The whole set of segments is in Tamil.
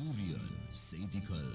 சூரியன் செய்திகள்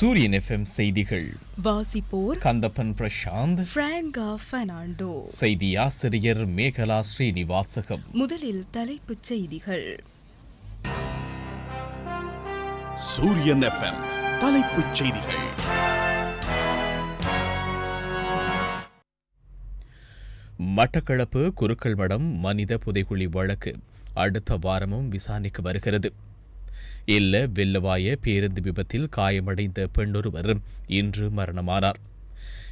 சூரியன் எஃப்எம் செய்திகள். வாசிப்போர் கந்தப்பன் பிரசாந்த். பிராங்கா பெர்னாண்டோ. செய்தி ஆசிரியர் மேகலா ஸ்ரீனிவாசகம். முதலில் தலைப்புச் செய்திகள். சூரியன் எஃப்எம் தலைப்புச் செய்திகள். மட்டக்களப்பு குருக்கள் மடம் மனித புதைகுழி வழக்கு. அடுத்த வாரமும் விசாரணைக்கு வருகிறது. இல்ல வெள்ளவாய பேருந்து விபத்தில் காயமடைந்த பெண்ணொருவர் இன்று மரணமானார்.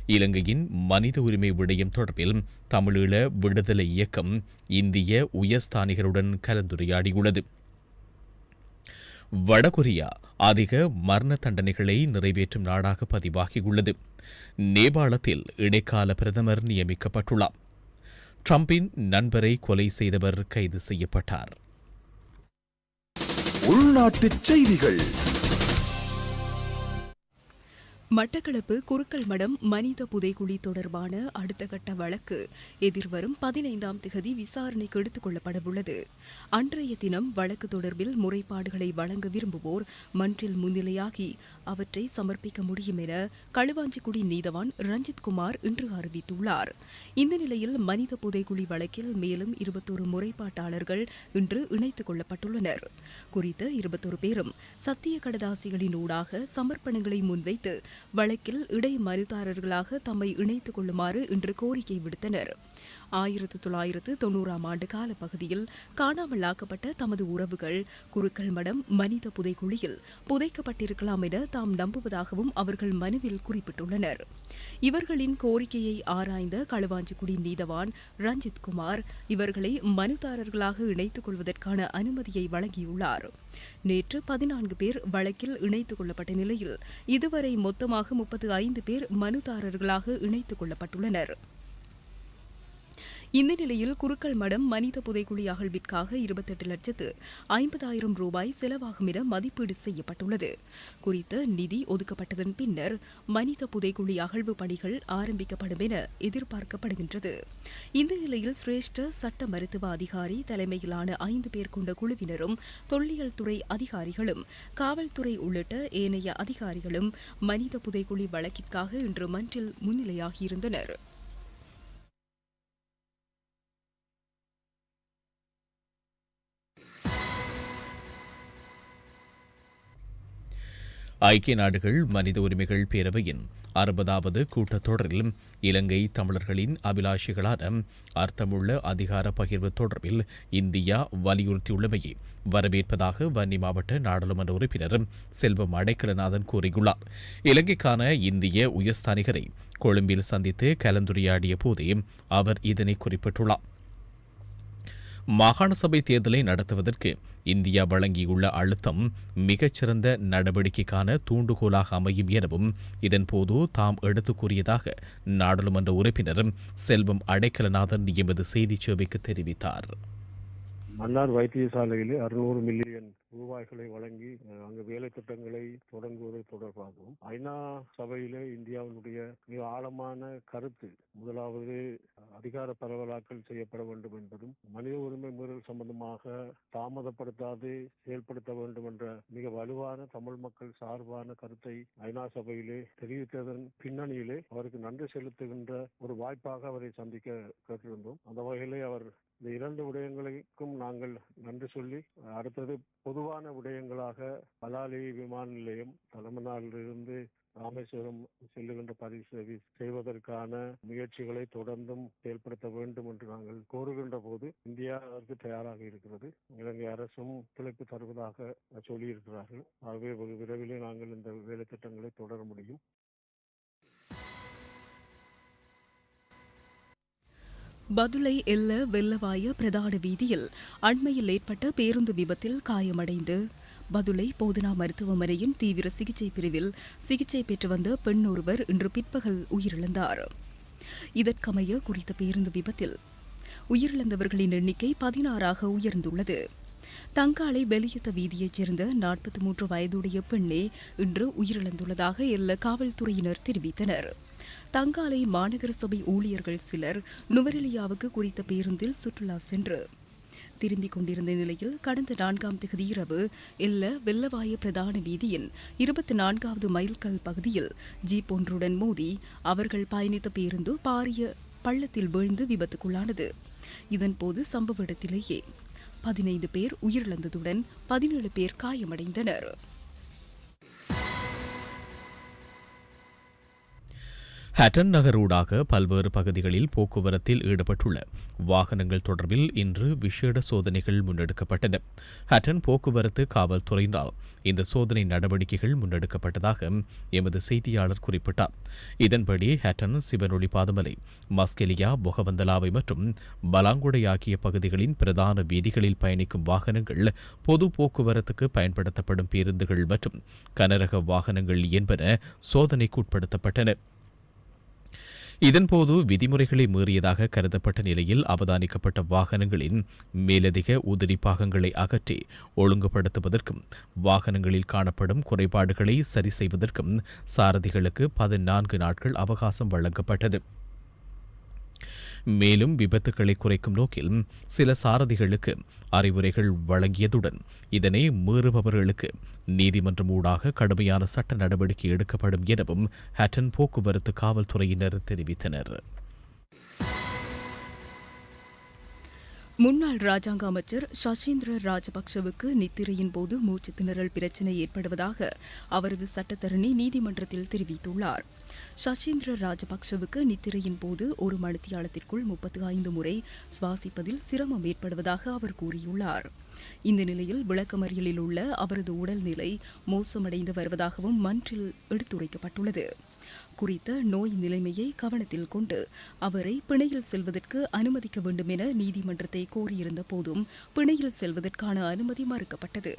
இலங்கையின் மனித உரிமை விடயம் தொடர்பில் தமிழீழ விடுதலை இயக்கம் இந்திய உயர்ஸ்தானிகருடன் கலந்துரையாடியுள்ளது. வடகொரியா அதிக மரண தண்டனைகளை நிறைவேற்றும் நாடாக பதிவாகியுள்ளது. நேபாளத்தில் இடைக்கால பிரதமர் நியமிக்கப்பட்டுள்ளார். ட்ரம்பின் நண்பரை கொலை செய்தவர் கைது செய்யப்பட்டார். உள்நாட்டுச் செய்திகள். மட்டக்களப்பு குருக்கள் மடம் மனித புதைகுழி தொடர்பான அடுத்த கட்ட வழக்கு எதிர்வரும் பதினைந்தாம் திகதி விசாரணைக்கு எடுத்துக் கொள்ளப்படவுள்ளது. அன்றைய தினம் வழக்கு தொடர்பில் முறைப்பாடுகளை வழங்க விரும்புவோர் மன்றில் முன்னிலையாகி அவற்றை சமர்ப்பிக்க முடியும் என களுவாஞ்சிக்குடி நீதவான் ரஞ்சித் குமார் இன்று அறிவித்துள்ளார். இந்த நிலையில் மனித புதைகுழி வழக்கில் மேலும் இருபத்தொரு முறைப்பாட்டாளர்கள் இன்று இணைத்துக் கொள்ளப்பட்டுள்ளனர். குறித்த இருபத்தொரு பேரும் சத்திய கடதாசிகளின் ஊடாக சமர்ப்பணங்களை முன்வைத்து வழக்கில் இடைமறிதாரர்களாக தம்மை இணைத்துக் கொள்ளுமாறு இன்று கோரிக்கை விடுத்தனர். ஆயிரத்து தொள்ளாயிரத்து தொன்னூறாம் ஆண்டு கால பகுதியில் காணாமல் ஆக்கப்பட்ட தமது உறவுகள் குருக்கள் மடம் மனித புதைக்குழியில் புதைக்கப்பட்டிருக்கலாம் என தாம் நம்புவதாகவும் அவர்கள் மனுவில் குறிப்பிட்டுள்ளனர். இவர்களின் கோரிக்கையை ஆராய்ந்த களுவாஞ்சிக்குடி நீதவான் ரஞ்சித் குமார் இவர்களை மனுதாரர்களாக இணைத்துக் கொள்வதற்கான அனுமதியை வழங்கியுள்ளார். நேற்று பதினான்கு பேர் வழக்கில் இணைத்துக் கொள்ளப்பட்ட நிலையில் இதுவரை மொத்தமாக முப்பத்து ஐந்து பேர் மனுதாரர்களாக இணைத்துக் கொள்ளப்பட்டுள்ளனர். இந்த நிலையில் குருக்கள் மடம் மனித புதைக்குழி அகழ்விற்காக இருபத்தெட்டு லட்சத்து ஐம்பதாயிரம் ரூபாய் செலவாகும் என மதிப்பீடு செய்யப்பட்டுள்ளது. குறித்த நிதி ஒதுக்கப்பட்டதன் பின்னர் மனித புதைக்குழி அகழ்வு பணிகள் ஆரம்பிக்கப்படும் என எதிர்பார்க்கப்படுகின்றது. இந்த நிலையில் சிரேஷ்ட சட்ட மருத்துவ அதிகாரி தலைமையிலான ஐந்து பேர் கொண்ட குழுவினரும் தொல்லியல் துறை அதிகாரிகளும் காவல்துறை உள்ளிட்ட ஏனைய அதிகாரிகளும் மனித புதைக்குழி வழக்கிற்காக இன்று மன்றில் முன்னிலையாகியிருந்தனர். ஐக்கிய நாடுகள் மனித உரிமைகள் பேரவையின் அறுபதாவது கூட்டத்தொடரில் இலங்கை தமிழர்களின் அபிலாஷிகளான அர்த்தமுள்ள அதிகார பகிர்வு தொடர்பில் இந்தியா வலியுறுத்தியுள்ளமையை வரவேற்பதாக வன்னி மாவட்ட நாடாளுமன்ற உறுப்பினர் செல்வம் அடைக்கலநாதன் கூறியுள்ளார். இலங்கைக்கான இந்திய உயர்ஸ்தானிகரை கொழும்பில் சந்தித்து கலந்துரையாடிய போதே அவர் இதனை குறிப்பிட்டுள்ளார். மாகாண சபை தேர்தலை நடத்துவதற்கு இந்தியா வழங்கியுள்ள அழுத்தம் மிகச்சிறந்த நடவடிக்கைக்கான தூண்டுகோலாக அமையும் எனவும் இதன்போது தாம் எடுத்துக் கூறியதாக நாடாளுமன்ற உறுப்பினர் செல்வம் அடைக்கலநாதன் எமது செய்திச் சேவைக்கு தெரிவித்தார். மன்னார் வைத்தியசாலையில் அறுநூறு மில்லியன் ரூபாய்களை வழங்கி அங்கு வேலை திட்டங்களை தொடங்குவது தொடர்பாகவும் ஐநா சபையிலே இந்தியாவினுடைய மிக ஆழமான கருத்து முதலாவது அதிகார பரவலாக்கல் செய்யப்பட வேண்டும் என்பதும் மனித உரிமை மீறல் சம்பந்தமாக தாமதப்படுத்தாது செயல்படுத்த வேண்டும் என்ற மிக வலுவான தமிழ் மக்கள் சார்பான கருத்தை ஐநா சபையிலே தெரிவித்ததன் பின்னணியிலே அவருக்கு நன்றி செலுத்துகின்ற ஒரு வாய்ப்பாக அவரை சந்திக்க கேட்டிருந்தோம். அந்த வகையிலே அவர் இந்த இரண்டு விடயங்களுக்கும் நாங்கள் நன்றி சொல்லி அடுத்தது பொதுவான விடயங்களாக பலாலி விமான நிலையம் தலைமனாலிருந்து ராமேஸ்வரம் செல்லுகின்ற பரிசு செய்வதற்கான முயற்சிகளை தொடர்ந்தும் செயல்படுத்த வேண்டும் என்று நாங்கள் கோருகின்ற போது இந்தியா அதற்கு தயாராக இருக்கிறது. இலங்கை அரசும் ஒத்துழைப்பு தருவதாக சொல்லியிருக்கிறார்கள். ஆகவே வெகு விரைவிலே நாங்கள் இந்த வேலை திட்டங்களை தொடர முடியும். பதுளை எல்ல வெள்ளவாய பிரதான வீதியில் அண்மையில் ஏற்பட்ட பேருந்து விபத்தில் காயமடைந்து பதுளை போதனா மருத்துவமனையின் தீவிர சிகிச்சை பிரிவில் சிகிச்சை பெற்று வந்த பெண் ஒருவர் இன்று பிற்பகல் உயிரிழந்தார். இதற்கமைய குறித்த பேருந்து விபத்தில் உயிரிழந்தவர்களின் எண்ணிக்கை பதினாறாக உயர்ந்துள்ளது. தங்காலை வெளியத்த வீதியைச் சேர்ந்த நாற்பத்தி மூன்று வயதுடைய பெண்ணே இன்று உயிரிழந்துள்ளதாக எல்ல காவல்துறையினர் தெரிவித்தனர். தங்காலை மாநகர சபை ஊழியர்கள் சிலர் நுவரெலியாவுக்கு குறித்த பேருந்தில் சுற்றுலா சென்று. திரும்பிக் கொண்டிருந்த நிலையில் கடந்த நான்காம் தேதி இரவு இல்ல வெள்ளவாய பிரதான வீதியின் இருபத்தி நான்காவது மைல்கல் பகுதியில் ஜீப் ஒன்றுடன் மோதி அவர்கள் பயணித்த பேருந்து பாரிய பள்ளத்தில் வீழ்ந்து விபத்துக்குள்ளானது. இதன்போது சம்பவ இடத்திலேயே பதினைந்து பேர் உயிரிழந்ததுடன் பதினேழு பேர் காயமடைந்தனர். ஹட்டன் நகரூடாக பல்வேறு பகுதிகளில் போக்குவரத்தில் ஈடுபட்டுள்ள வாகனங்கள் தொடர்பில் இன்று விசேட சோதனைகள் முன்னெடுக்கப்பட்டன. ஹட்டன் போக்குவரத்து காவல்துறையினால் இந்த சோதனை நடவடிக்கைகள் முன்னெடுக்கப்பட்டதாக எமது செய்தியாளர் குறிப்பிட்டார். இதன்படி ஹட்டன் சிவனொளி பாதமலை மஸ்கெலியா பொகவந்தலாவை மற்றும் பலாங்குடை ஆகிய பகுதிகளின் பிரதான வீதிகளில் பயணிக்கும் வாகனங்கள் பொது போக்குவரத்துக்கு பயன்படுத்தப்படும் பேருந்துகள் மற்றும் கனரக வாகனங்கள் என்பன சோதனைக்குட்படுத்தப்பட்டன இதன்போது விதிமுறைகளை மீறியதாக கருதப்பட்ட நிலையில் அவதானிக்கப்பட்ட வாகனங்களின் மேலதிக உதிரி பாகங்களை அகற்றி ஒழுங்குபடுத்துவதற்கும் வாகனங்களில் காணப்படும் குறைபாடுகளை சரி செய்வதற்கும் சாரதிகளுக்கு பதினான்கு நாட்கள் அவகாசம் வழங்கப்பட்டது. மேலும் விபத்துக்களை குறைக்கும் நோக்கில் சில சாரதிகளுக்கு அறிவுரைகள் வழங்கியதுடன் இதனை மீறுபவர்களுக்கு நீதிமன்றம் ஊடாக கடுமையான சட்ட நடவடிக்கை எடுக்கப்படும் எனவும் ஹட்டன் போக்குவரத்து காவல்துறையினர் தெரிவித்தனர். முன்னாள் ராஜாங்க அமைச்சர் சசீந்திர ராஜபக்சவுக்கு நித்திரையின் போது மூச்சு திணறல் பிரச்சினை ஏற்படுவதாக அவரது சட்டத்தரணி நீதிமன்றத்தில் தெரிவித்துள்ளார். சசீந்திர ராஜபக்சவுக்கு நித்திரையின் போது ஒரு மணித்தியாலத்திற்குள் முப்பத்தி ஐந்து முறை சுவாசிப்பதில் சிரமம் ஏற்படுவதாக அவர் கூறியுள்ளார். இந்த நிலையில் விளக்கமறியலில் உள்ள அவரது உடல்நிலை மோசமடைந்து வருவதாகவும் மன்றில் எடுத்துரைக்கப்பட்டுள்ளது. குறித்த நோய் நிலைமையை கவனத்தில் கொண்டு அவரை பிணையில் செல்வதற்கு அனுமதிக்க வேண்டும் என நீதிமன்றத்தை கோரியிருந்த போதும் பிணையில் செல்வதற்கான அனுமதி மறுக்கப்பட்டது.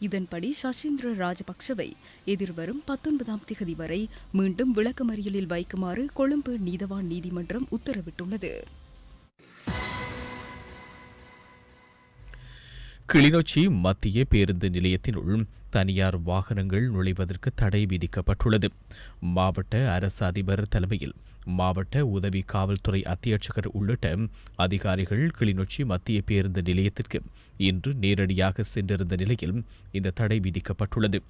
இதன்படி சசீந்திர ராஜபக்சவை எதிர்வரும் பத்தொன்பதாம் திகதி வரை மீண்டும் விளக்கமறியலில் வைக்குமாறு கொழும்பு நீதவான் நீதிமன்றம் உத்தரவிட்டுள்ளது. கிளிநொச்சி மத்திய பேருந்து நிலையத்தினுள் தனியார் வாகனங்கள் நுழைவதற்கு தடை விதிக்கப்பட்டுள்ளது. மாவட்ட அரசு அதிபர் தலைமையில் மாவட்ட உதவி காவல்துறை அத்தியட்சகர் உள்ளிட்ட அதிகாரிகள் கிளிநொச்சி மத்திய பேருந்து நிலையத்திற்கு இன்று நேரடியாக சென்றிருந்த நிலையில் இந்த தடை விதிக்கப்பட்டுள்ளது.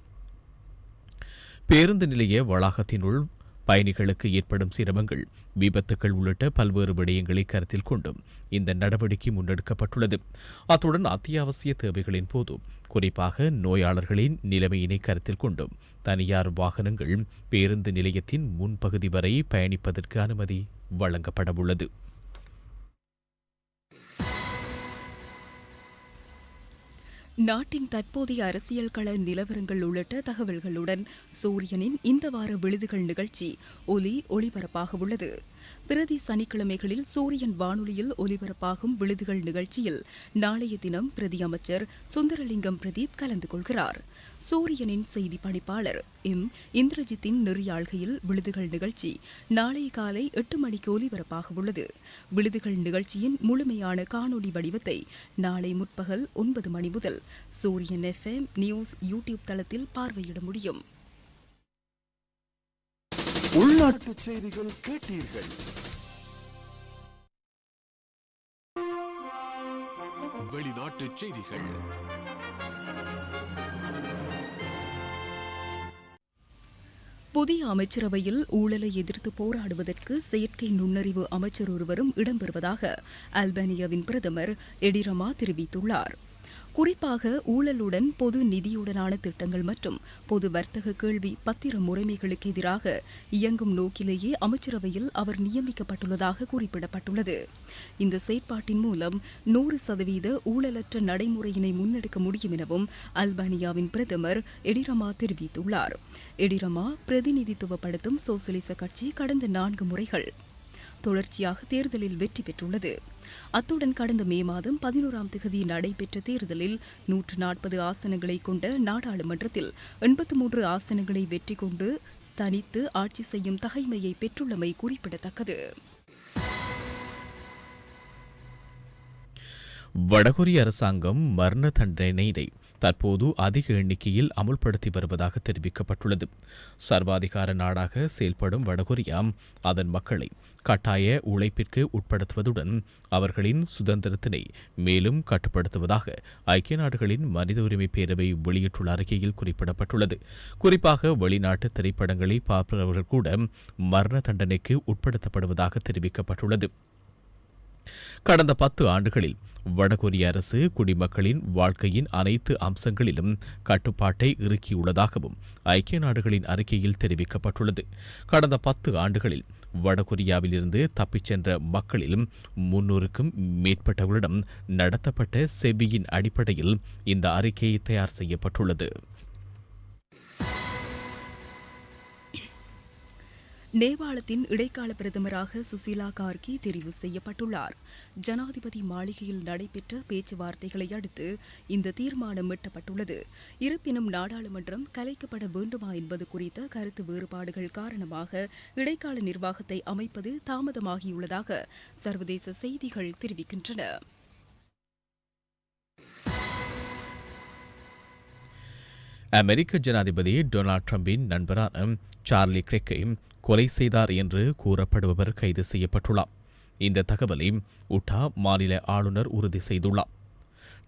பேருந்து நிலைய வளாகத்தினுள் பயணிகளுக்கு ஏற்படும் சிரமங்கள் விபத்துக்கள் உள்ளிட்ட பல்வேறு விடயங்களை கருத்தில் கொண்டும் இந்த நடவடிக்கை முன்னெடுக்கப்பட்டுள்ளது. அத்துடன் அத்தியாவசிய தேவைகளின் போது குறிப்பாக நோயாளர்களின் நிலைமையினை கருத்தில் கொண்டும் தனியார் வாகனங்கள் பேருந்து நிலையத்தின் முன்பகுதி வரை பயணிப்பதற்கு அனுமதி வழங்கப்படவுள்ளது. நாட்டின் தற்போதைய அரசியல் கள நிலவரங்கள் உள்ளிட்ட தகவல்களுடன் சூரியனின் இந்த வார விழுதுகள் நிகழ்ச்சி ஒலி ஒளிபரப்பாக உள்ளது பிரதி சனிக்கிழமைகளில் சூரியன் வானொலியில் ஒலிபரப்பாகும் விழுதுகள் நிகழ்ச்சியில் நாளைய தினம் பிரதி அமைச்சர் சுந்தரலிங்கம் பிரதீப் கலந்து கொள்கிறார். சூரியனின் செய்தி பணிப்பாளர் எம். இந்திரஜித்தின் நெறியாழ்கையில் விழுதுகள் நிகழ்ச்சி நாளை காலை எட்டு மணிக்கு ஒலிபரப்பாக உள்ளது. விழுதுகள் நிகழ்ச்சியின் முழுமையான காணொலி வடிவத்தை நாளை முற்பகல் ஒன்பது மணி முதல் சூரியன் எஃப்எம் நியூஸ் யூடியூப் தளத்தில் பார்வையிட முடியும். உள்நாட்டு செய்திகள் கேட்டீர்கள். வெளிநாட்டு செய்திகள். புதிய அமைச்சரவையில் ஊழலை எதிர்த்து போராடுவதற்கு செயற்கை நுண்ணறிவு அமைச்சர் ஒருவரும் இடம்பெறுவதாக அல்பேனியாவின் பிரதமர் எடிரமா தெரிவித்துள்ளார். குறிப்பாக ஊழலுடன் பொது நிதியுடனான திட்டங்கள் மற்றும் பொது வர்த்தக கேள்வி பத்திர முறைமைகளுக்கு எதிராக இயங்கும் நோக்கிலேயே அமைச்சரவையில் அவர் நியமிக்கப்பட்டுள்ளதாக குறிப்பிடப்பட்டுள்ளது. இந்த செயற்பாட்டின் மூலம் நூறு சதவீத ஊழலற்ற நடைமுறையினை முன்னெடுக்க முடியும் எனவும் அல்பானியாவின் பிரதமர் எடிரமா தெரிவித்துள்ளார். எடிரமா பிரதிநிதித்துவப்படுத்தும் சோசலிச கட்சி கடந்த நான்கு முறைகள் தொடர்ச்சியாக தேர்தலில் வெற்றி பெற்றுள்ளது. அத்துடன் கடந்த மே மாதம் பதினோராம் தேதி நடைபெற்ற தேர்தலில் நூற்று நாற்பது ஆசனங்களை கொண்ட நாடாளுமன்றத்தில் எண்பத்து மூன்று ஆசனங்களை வெற்றி கொண்டு தனித்து ஆட்சி செய்யும் தகைமையை பெற்றுள்ளமை குறிப்பிடத்தக்கது. வடகொரிய அரசாங்கம் மரண தண்டனையை தற்போது அதிக எண்ணிக்கையில் அமுல்படுத்தி வருவதாக தெரிவிக்கப்பட்டுள்ளது. சர்வாதிகார நாடாக செயல்படும் வடகொரியா அதன் மக்களை கட்டாய உழைப்பிற்கு உட்படுத்துவதுடன் அவர்களின் சுதந்திரத்தினை மேலும் கட்டுப்படுத்துவதாக ஐக்கிய நாடுகளின் மனித உரிமை பேரவை வெளியிட்டுள்ள அறிக்கையில் குறிப்பிடப்பட்டுள்ளது. குறிப்பாக வெளிநாட்டு திரைப்படங்களை பார்ப்பவர்கள் கூட மரண தண்டனைக்கு உட்படுத்தப்படுவதாக தெரிவிக்கப்பட்டுள்ளது. கடந்த பத்து ஆண்டுகளில் வடகொரிய அரசு குடிமக்களின் வாழ்க்கையின் அனைத்து அம்சங்களிலும் கட்டுப்பாட்டை இறுக்கியுள்ளதாகவும் ஐக்கிய நாடுகளின் அறிக்கையில் தெரிவிக்கப்பட்டுள்ளது. கடந்த பத்து ஆண்டுகளில் வடகொரியாவிலிருந்து தப்பிச் சென்ற மக்களில் முன்னூறுக்கும் மேற்பட்டவர்களிடம் நடத்தப்பட்ட செவியின் அடிப்படையில் இந்த அறிக்கை தயார் செய்யப்பட்டுள்ளது. நேபாளத்தின் இடைக்கால பிரதமராக சுசீலா கார்கி தெரிவு செய்யப்பட்டுள்ளார். ஜனாதிபதி மாளிகையில் நடைபெற்ற பேச்சுவார்த்தைகளை அடுத்து இந்த தீர்மானம் எட்டப்பட்டுள்ளது. இருப்பினும் நாடாளுமன்றம் கலைக்கப்பட வேண்டுமா என்பது குறித்த கருத்து வேறுபாடுகள் காரணமாக இடைக்கால நிர்வாகத்தை அமைப்பது தாமதமாகியுள்ளதாக சர்வதேச செய்திகள் தெரிவிக்கின்றன. அமெரிக்க ஜனாதிபதி டொனால்ட் ட்ரம்பின் நண்பரான சார்லி கிரெக்கை கொலை செய்தார் என்று கூறப்படுபவர் கைது செய்யப்பட்டுள்ளார். இந்த தகவலை உட்டா மாநில ஆளுநர் உறுதி செய்துள்ளார்.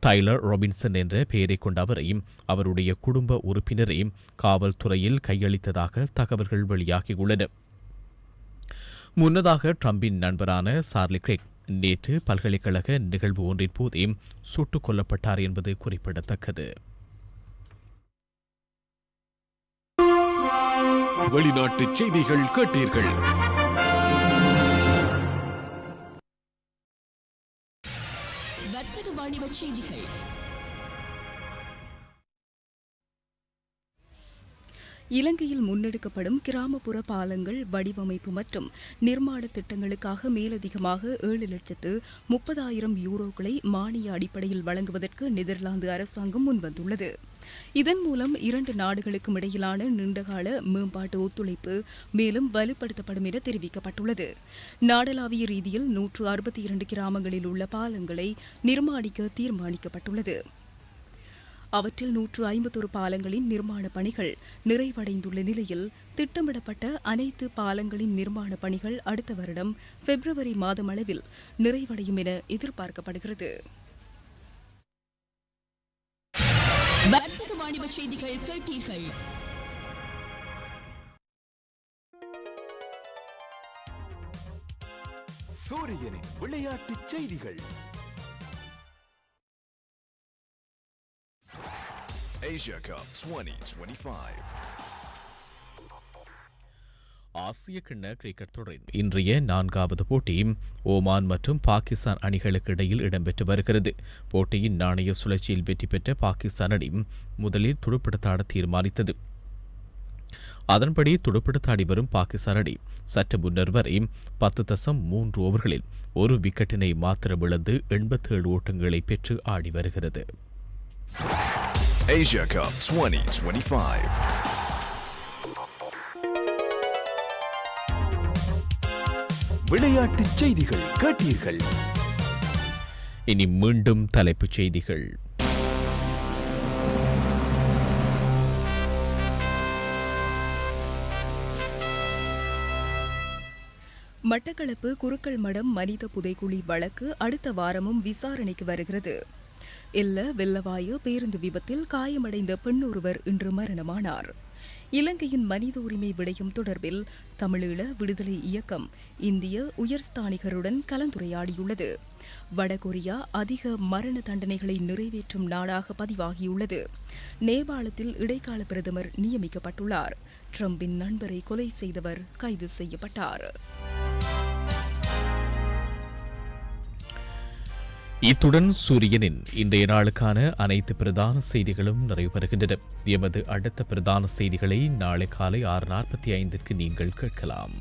டைலர் ராபின்சன் என்ற பெயரை கொண்ட அவரை அவருடைய குடும்ப உறுப்பினரை காவல்துறையில் கையளித்ததாக தகவல்கள் வெளியாகியுள்ளன. முன்னதாக ட்ரம்பின் நண்பரான சார்லி கிரேக் நேற்று பல்கலைக்கழக நிகழ்வு ஒன்றின் போதே சுட்டுக் கொல்லப்பட்டார் என்பது குறிப்பிடத்தக்கது. வெளிநாட்டு செய்திகள் கேட்டீர்கள். வர்த்தக வாணிப செய்திகள். இலங்கையில் முன்னெடுக்கப்படும் கிராமப்புற பாலங்கள் வடிவமைப்பு மற்றும் நிர்மாண திட்டங்களுக்காக மேலதிகமாக ஏழு லட்சத்து முப்பதாயிரம் யூரோக்களை மானிய அடிப்படையில் வழங்குவதற்கு நெதர்லாந்து அரசாங்கம் முன்வந்துள்ளது. இதன் மூலம் இரண்டு நாடுகளுக்கும் இடையிலான நீண்டகால மேம்பாட்டு ஒத்துழைப்பு மேலும் வலுப்படுத்தப்படும் என தெரிவிக்கப்பட்டுள்ளது. நாடளாவிய ரீதியில் நூற்று அறுபத்தி இரண்டு கிராமங்களில் உள்ள பாலங்களை நிர்மாணிக்க தீர்மானிக்கப்பட்டுள்ளது. அவற்றில் நூற்று ஐம்பத்தொரு பாலங்களின் நிர்மாண பணிகள் நிறைவடைந்துள்ள நிலையில் திட்டமிடப்பட்ட அனைத்து பாலங்களின் நிர்மாண பணிகள் அடுத்த வருடம் பிப்ரவரி மாதம் அளவில் நிறைவடையும் என எதிர்பார்க்கப்படுகிறது. வாணிப செய்திகள் கேட்டீர்கள் சூரியனின் விளையாட்டுச் செய்திகள் Asia Cup 2025. ஆசிய கிண்ண கிரிக்கெட் தொடரின் இன்றைய நான்காவது போட்டி ஓமான் மற்றும் பாகிஸ்தான் அணிகளுக்கு இடையில் இடம்பெற்று வருகிறது. போட்டியின் நாணய சுழற்சியில் வெற்றி பெற்ற பாகிஸ்தான் அணி முதலில் துடுப்படுத்தாட தீர்மானித்தது. அதன்படி துடுப்படுத்தாடி வரும் பாகிஸ்தான் அணி சற்று முன்னர் வரை பத்து தசம் மூன்று ஓவர்களில் ஒரு விக்கெட்டினை மாத்திரம் இழந்து எண்பத்தேழு ஓட்டங்களை பெற்று ஆடி வருகிறது. Asia Cup 2025. விளையாட்டுச் செய்திகள் கேட்டீர்கள். இனி மீண்டும் தலைப்புச் செய்திகள். மட்டக்களப்பு குருக்கள் மடம் மனித புதைக்குழி வழக்கு அடுத்த வாரமும் விசாரணைக்கு வருகிறது. எல்ல வெள்ளவாயு பேருந்து விபத்தில் காயமடைந்த பெண்ணொருவர் இன்று மரணமானார். இலங்கையின் மனித உரிமை விடயம் தொடர்பில் தமிழீழ விடுதலை இயக்கம் இந்திய உயர்ஸ்தானிகருடன் கலந்துரையாடியுள்ளது. வடகொரியா அதிக மரண தண்டனைகளை நிறைவேற்றும் நாடாக பதிவாகியுள்ளது. நேபாளத்தில் இடைக்கால பிரதமர் நியமிக்கப்பட்டுள்ளார். ட்ரம்பின் நண்பரை கொலை செய்தவர் கைது செய்யப்பட்டார். இத்துடன் சூரியனின் இன்றைய நாளுக்கான அனைத்து பிரதான செய்திகளும் நிறைவு பெறுகின்றன. எமது அடுத்த பிரதான செய்திகளை நாளை காலை ஆறு நாற்பத்தி ஐந்திற்கு நீங்கள் கேட்கலாம்.